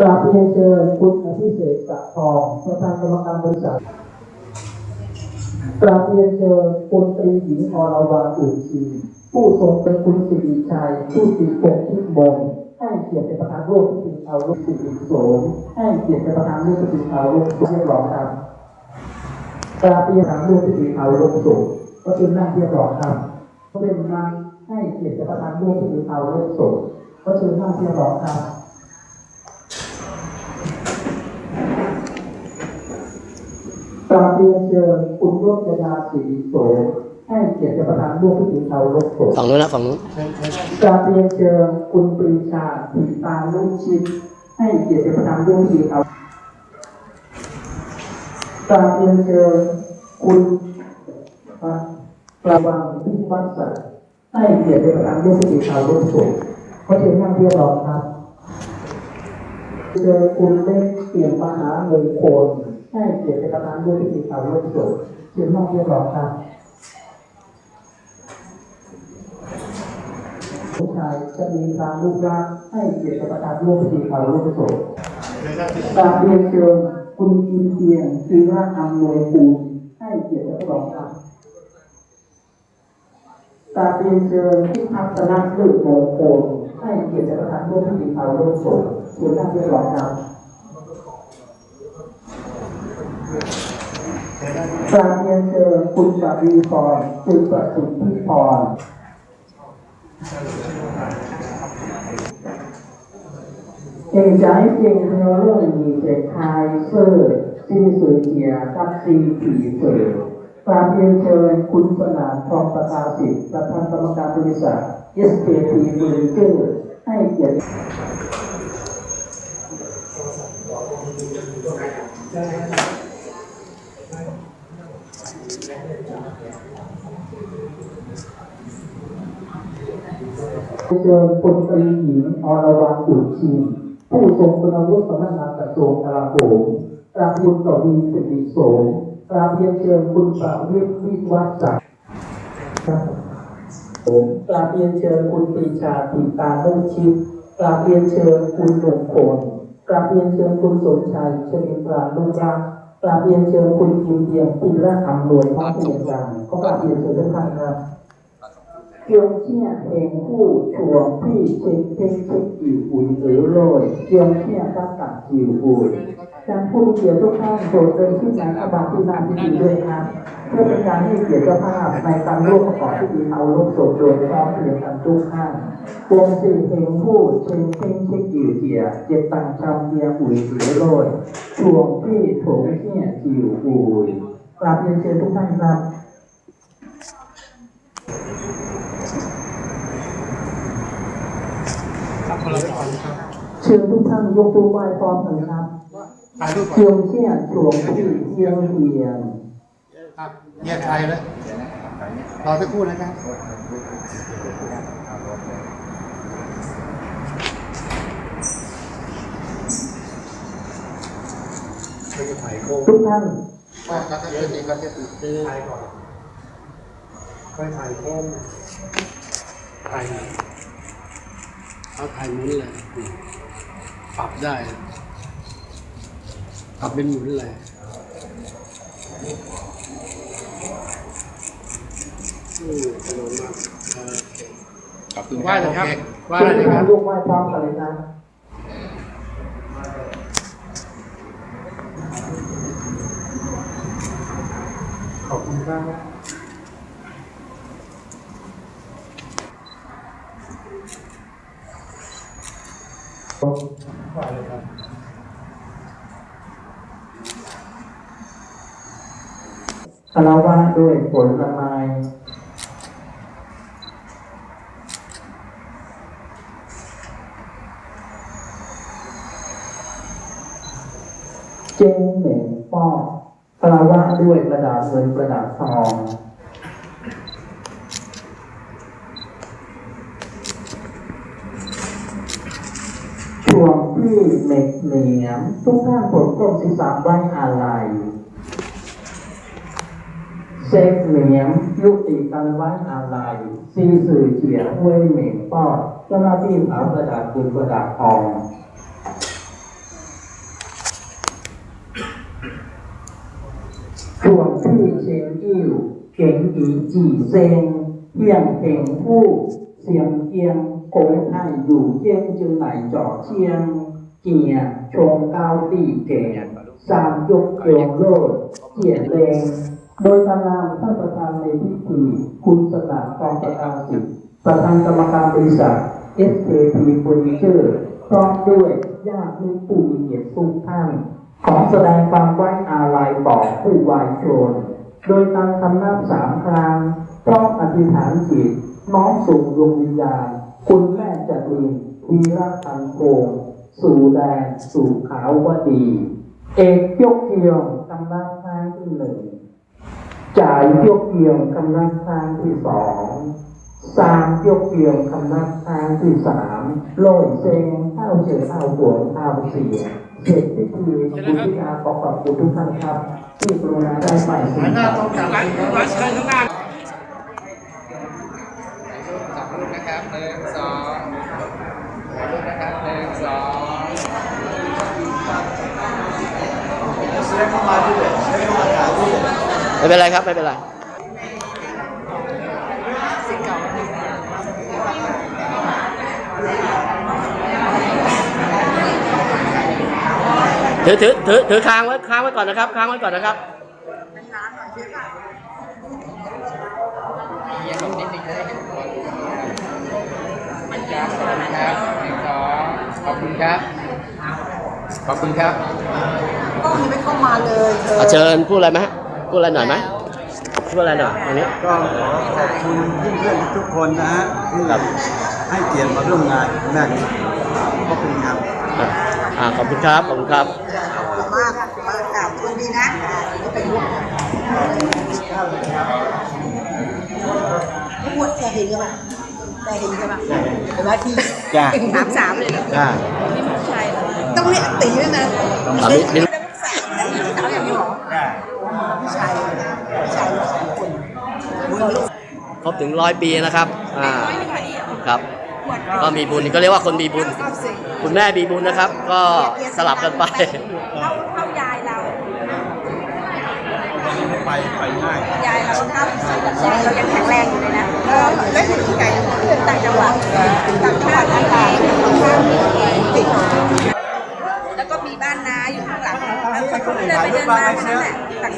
กราบเรียนเชิญคุณอภิเษกสะทองประธานกรรมการบริษัทกราบเรียนเชิญคุณตรีหญิงอรวรรณอุ่นชีผู้ทรงเป็นคุณสิริชัยผู้ติพงษ์ทิพย์มงให้เกียรติเป็นประธานร่วมพิธีเอาลูกศิษย์โสมให้เกียรติเป็นประธานร่วมพิธีเอาลูกเรียกร้องครับกราบเรียนประธานร่วมพิธีเอาลูกศิษย์ก็จึงนั่งเรียกร้องครับเป็นมาให้เกียรติเป็นประธานร่วมพิธีเอาลูกศิษย์ก็จึงนั่งเรียกร้องครับ กราบเรียนเชิญคุณรจนาศรีโสมให้เกียรติเป็นประธานร่วมพิธีเอารถโสมฝั่งนู้นนะฝั่งนู้นกราบเรียนเชิญคุณปรีชาผีตาลุ่งชิดให้เกียรติเป็นประธานร่วมพิธีเอากราบเรียนเชิญคุณประวังพิวัฒน์ศักดิ์ให้เกียรติเป็นประธานร่วมพิธีเอารถโสมขอเชิญนั่งเรียบร้อยครับเจอคุณเล็กเปลี่ยนมหามงคล ให้เกียรติเป็นประธานด้วยพิธีการร่วมสดเชิญน้องเรียบร้อยครับผู้ชายจะมีทางรูปร่างให้เกียรติประธานร่วมพิธีการร่วมสดกราบเรียนเชิญคุณกินเทียนคือร่าอำนวยปูนให้เกียรติประธานครับกราบเรียนเชิญที่พัฒนาลึกโมงคลให้เกียรติประธานร่วมพิธีการร่วมสดเชิญนั่งเรียบร้อยครับ กราบเรียนเชิญคุณปวีพรคุณประสิทธิพรเก่งใจเก่งเทโลยีเศษคายเซอร์ซีสุเกียกับซีผีเสือกราบเรียนเชิญคุณสนานทองประกาศิษย์ประธานกรรมการบริษัท SKT เฟอร์นิเจอร์ให้เกียรติ เชิญพลตรีหญิงอรวรรณอุ่นชีผู้ทรงคุณวุฒิสำนักงานกระทรวงกลาโหมกราบคุณต่อวีสิริโสมกราบเรียนเชิญคุณประวิตรวิวัฒน์ศักรผมกราบเรียนเชิญคุณปรีชาติตาลุ่งชิดกราบเรียนเชิญคุณหนุ่มพลกราบเรียนเชิญคุณสมชัยชลินทราลุงรักกราบเรียนเชิญคุณกิมเพียงพิระอำนวยพระเพียงรังก็กราบเรียนเชิญทุกท่านครับ เกียวเชี่ยเพลงผู้ชวงพี่เช็คเช็คเช็คจิ๋วอุ๋ยหรือโรยเกียวเชี่ยตั้งตักจิ๋วอุ๋ยจำผู้มีเกียรติทุกท่านโปรดเดินขึ้นงานอาบาที่นาพิธีด้วยครับเพื่อเป็นการให้เกียรติเจ้าภาพในการร่วมประกอบพิธีเอาลูกโสดโดยพร้อมเพรียงกันทุกท่านวงสี่เพลงผู้เช็คเช็คเช็คจิ๋วเจียเจ็ดตังชำเกียอุ๋ยหรือโรยชวงพี่โถงเชี่ยจิ๋วอุ๋ยกราบเรียนเชิญทุกท่านครับ เชิญทุกท่านยกตัวไหว้พร้อมกันครับถ่ายรูปก่อนเชียงเชี่ยชวงที่เชียงเทียนครับแยกไทยเลยรอสักครู่นะครับทุกท่านว่าครับเดี๋ยวจริงครับเดี๋ยวถ่ายก่อนค่อยถ่ายแค่ถ่าย เอาถ่ายหมุนเลยนี่ปรับได้ปรับเป็นหมุนเลยอืมขนมมากเออขอบคุณว่าเลยครับว่าเชิญเลยทุกคท่ารันบยกไหว้พร้อมกันเลยนะขอบคุณครับ ว่าเลยครับคารวะด้วยผลละไม้เจงเหม่งป้อคารวะด้วยประดาษเงินประดาษทอง พี่เม็บเหนียมทุกท่านผลกลมศีรษะไว้อาลัยเซ็กเหนียมยุติกันไว้อาลัยซีสื่อเฉียงเว้ยเหม่งป้อเจ้าหน้าที่เผากระดาษคืนกระดาษทองส่วงพี่เชียงอิ่วเก่งอีจีเซงเที่ยงเก่งผู้เสียงเกียง โกงให้อยู่เยี่ยงจึงไหนจอเชียงเกียร์ชงเกาตีเก่งสามยกโยงโลดเกียรเลงโดยทางนามท่านประธานในพิธีคุณสนานกองประธานสิทธิ์ประธานกรรมการบริษัท SKP Furniture พร้อมด้วยญาติมิตรผู้มีเกียรติทุกท่านขอแสดงความไว้อาลัยต่อผู้วายชน โดยตั้งคำนับสามครั้งพร้อมอธิษฐานจิตน้อมส่งดวงวิญญาณ คุณแม่จักรินวีระพันโกงสู่แดนสู่ขาวว่าดี เอกยกเกียงคำนับครั้งที่หนึ่งจ่ายยกเกียงคำนับครั้งที่สองสามยกเกียงคำนับครั้งที่สามลอยเซงข้าเจอข้าวหวงข้าเสียเสร็จพิธีคุณพิธาขอขอบคุณทุกท่านครับ ที่กรุณาได้ไปสิ่งหน้าครับต้องจับหลังหลังเชิญข้างหน้า จับรูปนะครับ หนึ่งสองถ่ายรูปนะครับหนึ่งสองไม่เป็นไรครับ ไม่เป็นไร ถือถือถือถือค้างไว้ค้างไว้ก่อนนะครับ ค้างไว้ก่อนนะครับเยี่ยมนิดนึงจะได้เห็น คนครับขอบคุณครับหนึ่งสองขอบคุณครับ ขอบคุณครับก็ยังไม่เข้ามาเลยเธอ เอาเชิญพูดอะไรไหมฮะพูดอะไรหน่อยไหมพูดอะไรหน่อยตรงนี้ ก็ขอขอบคุณเพื่อนๆทุกคนนะฮะที่ครับ ให้เกียรติมาร่วมงานแรกนี้ขอบคุณครับ อะอ่าขอบคุณครับ ขอบคุณครับ ขอบคุณมากมากราบคุณดีนะนี่เป็นลูกไม่ปวดแกเห็นกันปะแกเห็นกันปะ เห็นไหมทีจ้ะสามสามเลยนะจ้านี่ลูกชายต้องเรียกตีด้วยนะอะมีมีเป็นลูกสาวนะลูกสาวอย่างนี้หรอพี่ชายพี่ชายลูกสองคนลูกครบถึงร้อยปีนะครับอ่าครับก็มีบุญก็เรียกว่าคนมีบุญคุณแม่มีบุญนะครับ ก็สลับกันไปเท่าเท่ายายเรา ไปไปง่ายยายเราเก้าสิบสี่ยายเรายังแข็งแรงอยู่เลยนะเออได้ถึงที่ไหนต่างจังหวัดต่างจังหวัดต่างติดแล้วก็มีบ้านนาอยู่ข้างหลังแล้ว เขากเดินไปเดินมาแค่นั้นแหละต่าง